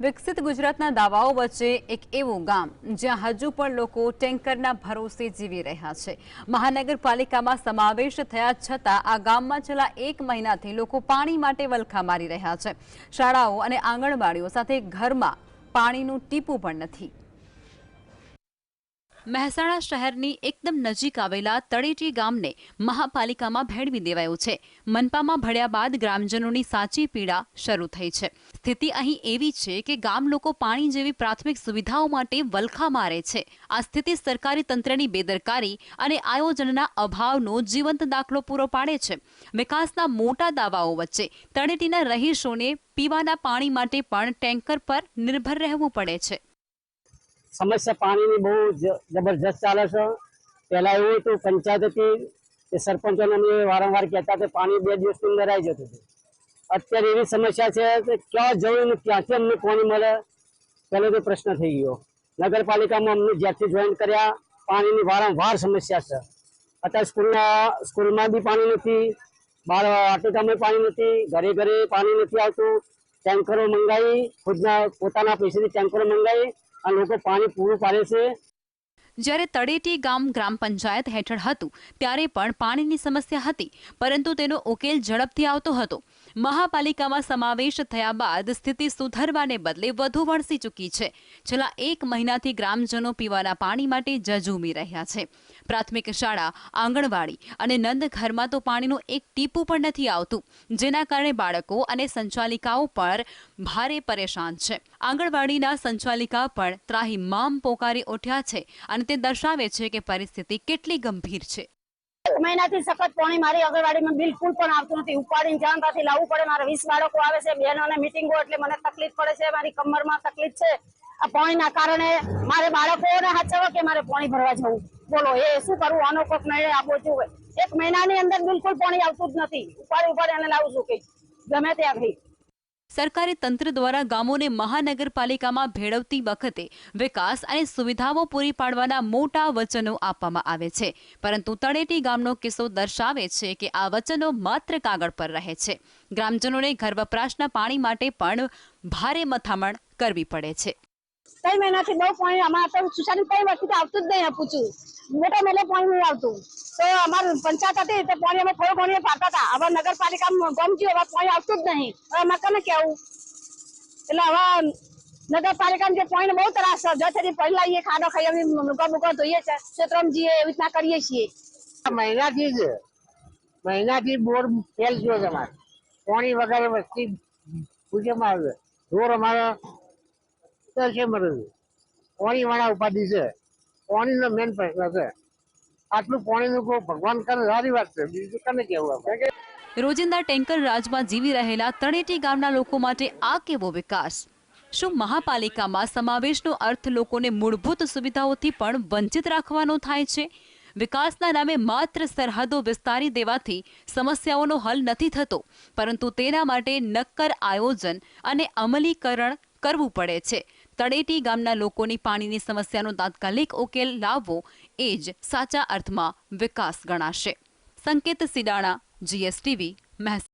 વિકસિત ગુજરાતના દાવાઓ વચ્ચે એક એવું ગામ, જ્યાં હજુ પણ લોકો ટેન્કરના ભરોસે જીવી રહ્યા છે. મહાનગરપાલિકામાં સમાવેશ થયા છતાં આ ગામમાં છેલ્લા એક મહિનાથી લોકો પાણી માટે વલખા મારી રહ્યા છે. શાળાઓ અને આંગણવાડીઓ સાથે ઘરમાં પાણીનું ટીપું પણ નથી. મહેસાણા શહેરની એકદમ નજીક આવેલા તળેટી ગામને મહાપાલિકામાં ભેળવી દેવાયું છે. મનપામાં ભળ્યા બાદ ગ્રામજનોની સાચી પીડા શરૂ થઈ છે. સ્થિતિ અહીં એવી છે કે ગામ લોકો પાણી જેવી પ્રાથમિક સુવિધાઓ માટે વલખા મારે છે. આ સ્થિતિ સરકારી તંત્રની બેદરકારી અને આયોજનના અભાવનો જીવંત દાખલો પૂરો પાડે છે. વિકાસના મોટા દાવાઓ વચ્ચે તળેટીના રહીશોને પીવાના પાણી માટે પણ ટેન્કર પર નિર્ભર રહેવું પડે છે. સમસ્યા પાણીની બહુ જબરજસ્ત ચાલે છે. પહેલાં એવું હતું પંચાયત હતી કે સરપંચોને અમે વારંવાર કહેતા કે પાણી બે દિવસની અંદર આવી જતું હતું. અત્યારે એવી સમસ્યા છે કે ક્યાં જવું ક્યાંથી અમને પાણી મળે? પહેલો તો પ્રશ્ન થઈ ગયો. નગરપાલિકામાં અમને જ્યાંથી જોઈન કર્યા, પાણીની વારંવાર સમસ્યા છે. અત્યારે સ્કૂલના, સ્કૂલમાં બી પાણી નથી, બાર વાટિકામાં પાણી નથી, ઘરે ઘરે પાણી નથી આવતું. ટેન્કરો મંગાવી, ખુદના પોતાના પૈસાથી ટેન્કરો મંગાવી અને લોકો પાણી પૂરું પાડે છે. જ્યારે તળેટી ગામ ગ્રામ પંચાયત હેઠળ હતું, ત્યારે પણ પાણીની સમસ્યા હતી, પરંતુ તેનો ઉકેલ ઝડપથી આવતો હતો. મહાપાલિકામાં સમાવેશ થયા બાદ સ્થિતિ સુધરવાને બદલે વધુ વણસી ચૂકી છે. છેલ્લા એક મહિનાથી ગ્રામજનો પીવાના પાણી માટે જજુમી રહ્યા છે. પ્રાથમિક શાળા, આંગણવાડી અને નંદ ઘરમાં તો પાણીનું એક ટીપું પણ નથી આવતું, જેના કારણે બાળકો અને સંચાલિકાઓ પર ભારે પરેશાન છે. આંગણવાડીના સંચાલિકા પણ ત્રાહિમામ પોકારી ઉઠ્યા છે અને તે દર્શાવે છે કે પરિસ્થિતિ કેટલી ગંભીર છે. મહિનાથી સખત પાણી મારી અગરવાડીમાં બિલકુલ પણ આવતું નથી. ઉપાડીને જાણતાથી લાવવું પડે. મારા વીસ બાળકો આવે છે, બહેનોને મીટિંગો એટલે મને તકલીફ પડે છે. મારી કમરમાં તકલીફ છે. આ પાણીના કારણે મારે બાળકોને હાચવવા કે મારે પાણી ભરવા જવું? બોલો, એ શું કરવું? આનો કોક નિર્ણય આપવો જોઈએ. એક મહિનાની અંદર બિલકુલ પાણી આવતું જ નથી. ઉપાડી ઉપાડી અને લાવું છું કઈ ગમે ત્યાં સરકારી તંત્ર દ્વારા ગામોને મહાનગરપાલિકામાં ભેળવતી વખતે વિકાસ અને સુવિધાઓ પૂરી પાડવાના મોટા વચનો આપવામાં આવે છે. પરંતુ તળેટી ગામનો કિસ્સો દર્શાવે છે કે આ વચનો માત્ર કાગળ પર રહે છે. ગ્રામજનોને ઘર વપરાશના પાણી માટે પણ ભારે મથામણ કરવી પડે છે. કઈ મહિનાથી બહુ પાણી અમારે તો સુશાંત કઈ વર્ષથી આવતું જ નહીં, આપું છું. મોટા મેલે પાણી નહીં આવતું. તો અમારે પંચાયત હતી, તો પાણી અમે થોડું ઘણું પાડતા હતા. હવે નગરપાલિકામાં ગમજ્યું હવે પાણી આવતું જ નહીં. હવે અમે કને કેવું? એટલે હવે નગરપાલિકામાં જે પાણી બહુ ત્રાસ છે જથી પહેલા લાવીએ, ખાડો ખાઈ અમે મુકા મુકા ધોઈએ છે, ક્ષેત્રમાં જઈએ એવી રીતના કરીએ છીએ. મહિનાથી જ, મહિનાથી બોર ફેલ થયો છે અમારે. પાણી વગર વસ્તી પૂજ્યમાં આવે. ઢોર અમારે મરે. છે ઉપાધિ છે. પાણીનો મેન પ્રશ્ન છે. આટલું પાણીનું કોઈ ભગવાન કરે, સારી વાત છે. બીજું કને કેવું આપણે? રોજિંદા ટેન્કર રાજમાં જીવી રહેલા તળેટી ગામના લોકો માટે આ કેવો વિકાસ? શું મહાપાલિકામાં સમાવેશનો અર્થ લોકોને મૂળભૂત સુવિધાઓથી પણ વંચિત રાખવાનો થાય છે? વિકાસના નામે માત્ર સરહદો વિસ્તારી દેવાથી સમસ્યાઓનો હલ નથી થતો, પરંતુ તેના માટે નક્કર આયોજન અને અમલીકરણ કરવું પડે છે. તળેટી ગામના લોકોની પાણીની સમસ્યાનો તાત્કાલિક ઉકેલ લાવવો એ જ સાચા અર્થમાં વિકાસ ગણાશે. સંકેત સિડાણા, જીએસટીવી, મહેસાણા.